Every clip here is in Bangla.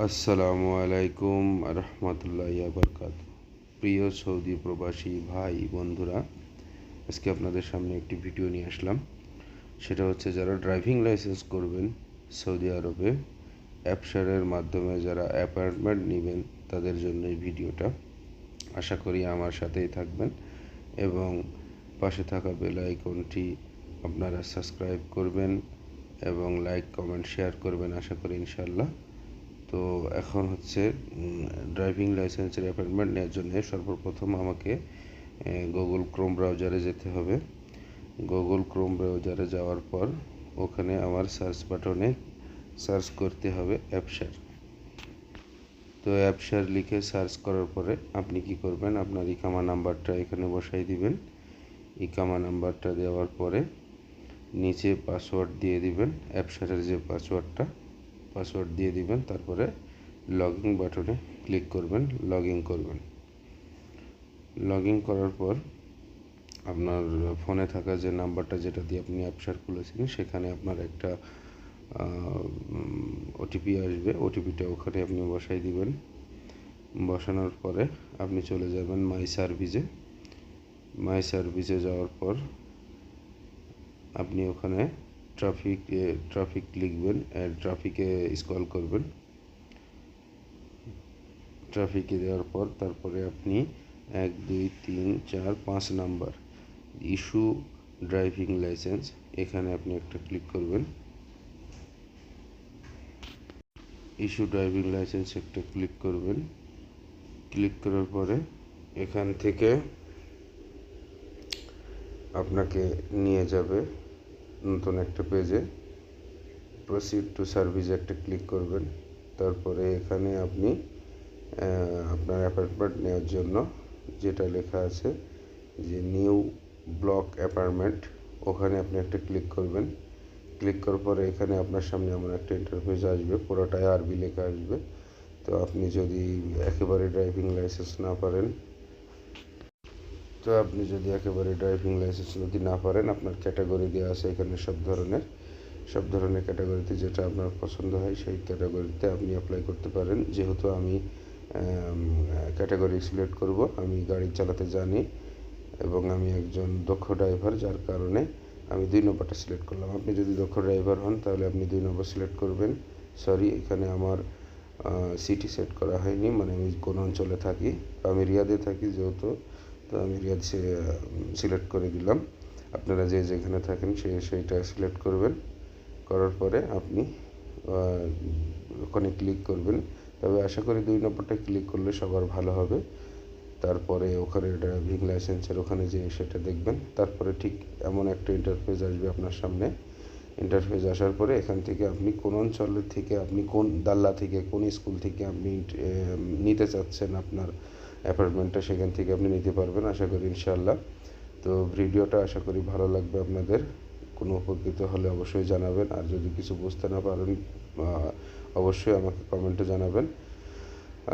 আসসালামু আলাইকুম রহমতুল্লাহ বরকাত প্রিয় সৌদি প্রবাসী ভাই বন্ধুরা, আজকে আপনাদের সামনে একটি ভিডিও নিয়ে আসলাম। সেটা হচ্ছে, যারা ড্রাইভিং লাইসেন্স করবেন সৌদি আরবে, অ্যাপসারের মাধ্যমে যারা অ্যাপয়েন্টমেন্ট নেবেন, তাদের জন্য এই ভিডিওটা। আশা করি আমার সাথেই থাকবেন এবং পাশে থাকা বেল আইকনটি আপনারা সাবস্ক্রাইব করবেন এবং লাইক, কমেন্ট, শেয়ার করবেন, আশা করি ইনশাল্লাহ তো এখন হচ্ছে ড্রাইভিং লাইসেন্সের অ্যাপয়েন্টমেন্ট নেওয়ার জন্য সর্বপ্রথম আমাকে গুগল ক্রোম ব্রাউজারে যেতে হবে। গুগল ক্রোম ব্রাউজারে যাওয়ার পর ওখানে আমার সার্চ বাটনে সার্চ করতে হবে অ্যাপসার তো অ্যাপসার লিখে সার্চ করার পরে আপনি কি করবেন? আপনার ইকামা নাম্বারটা এখানে বসাই দিবেন। ইকামা নাম্বারটা দেওয়ার পরে নিচে পাসওয়ার্ড দিয়ে দিবেন অ্যাপসারের যে পাসওয়ার্ডটা পাসওয়ার্ড দিয়ে দিবেন, তারপরে লগ ইন বাটনে ক্লিক করবেন লগ ইন করবেন। লগ ইন করার পর আপনার ফোনে থাকা যে নাম্বারটা যেটা দিয়ে আপনি অ্যাপসার খুলেছেন সেখানে আপনার একটা ওটিপি আসবে। ওটিপিটা ওখানে আপনি বসাই দিবেন। বসানোর পরে আপনি চলে যাবেন মাই সার্ভিসে মাই সার্ভিসে যাওয়ার পর আপনি ওখানে ট্রাফিক ট্রাফিক লিখবেন ট্রাফিকে স্কল করবেন। ট্রাফিকে দেওয়ার পর তারপরে আপনি এক, দুই, তিন, চার, পাঁচ নাম্বার ইস্যু ড্রাইভিং লাইসেন্স এখানে আপনি একটা ক্লিক করবেন। ইস্যু ড্রাইভিং লাইসেন্স একটা ক্লিক করবেন। ক্লিক করার পরে এখান থেকে আপনাকে নিয়ে যাবে নতুন একটা পেজে প্রসিড টু সার্ভিস একটা ক্লিক করবেন। তারপরে এখানে আপনি আপনার অ্যাপার্টমেন্ট নেওয়ার জন্য যেটা লেখা আছে যে নিউ ব্লক অ্যাপার্টমেন্ট ওখানে আপনি একটা ক্লিক করবেন। ক্লিক করার পরে এখানে আপনার সামনে এমন একটা ইন্টারফেস আসবে, পুরোটাই আরবি লেখা আসবে। তো আপনি যদি একেবারে ড্রাইভিং লাইসেন্স না পারেন তো আপনি যদি একেবারে ড্রাইভিং লাইসেন্স যদি না পারেন, আপনার ক্যাটাগরি দেওয়া আছে এখানে সব ধরনের। সব ধরনের ক্যাটাগরিতে যেটা আপনার পছন্দ হয়, সেই ক্যাটাগরিতে আপনি অ্যাপ্লাই করতে পারেন। যেহেতু আমি ক্যাটাগরি সিলেক্ট করব, আমি গাড়ি চালাতে জানি এবং আমি একজন দক্ষ ড্রাইভার যার কারণে আমি দুই নম্বরটা সিলেক্ট করলাম। আপনি যদি দক্ষ ড্রাইভার হন, তাহলে আপনি দুই নম্বর সিলেক্ট করবেন। সরি এখানে আমার সিটি সেট করা হয়নি। মানে আমি কোন অঞ্চলে থাকি, আমি রিয়াদে থাকি যেহেতু। তো আমি রিয়াদ সিলেক্ট করে দিলাম। আপনারা যে যেখানে থাকেন সে, সেইটা সিলেক্ট করবেন। করার পরে আপনি ওখানে ক্লিক করবেন। তবে আশা করি দুই নম্বরটা ক্লিক করলে সবার ভালো হবে। তারপরে ওখানে ড্রাইভিং লাইসেন্সের ওখানে যে সেটা দেখবেন। তারপরে ঠিক এমন একটা ইন্টারফেস আসবে আপনার সামনে। ইন্টারফেস আসার পরে এখান থেকে আপনি কোন অঞ্চলের থেকে আপনি কোন, দাল্লা থেকে কোন স্কুল থেকে আপনি নিতে চাচ্ছেন আপনার অ্যাপার্টমেন্টটা সেখান থেকে আপনি নিতে পারবেন, আশা করি ইনশাল্লাহ তো ভিডিওটা আশা করি ভালো লাগবে আপনাদের। কোনো উপকৃত হলে অবশ্যই জানাবেন, আর যদি কিছু বুঝতে না পারেন অবশ্যই আমাকে কমেন্টে জানাবেন।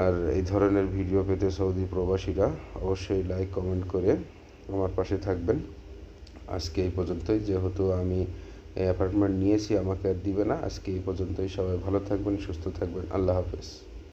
আর এই ধরনের ভিডিও পেতে সৌদি প্রবাসীরা অবশ্যই লাইক, কমেন্ট করে আমার পাশে থাকবেন। আজকে এই পর্যন্তই। যেহেতু আমি এই অ্যাপার্টমেন্ট নিয়েছি, আমাকে আর দিবে না। আজকে এই পর্যন্তই। সবাই ভালো থাকবেন, সুস্থ থাকবেন। আল্লাহ হাফেজ।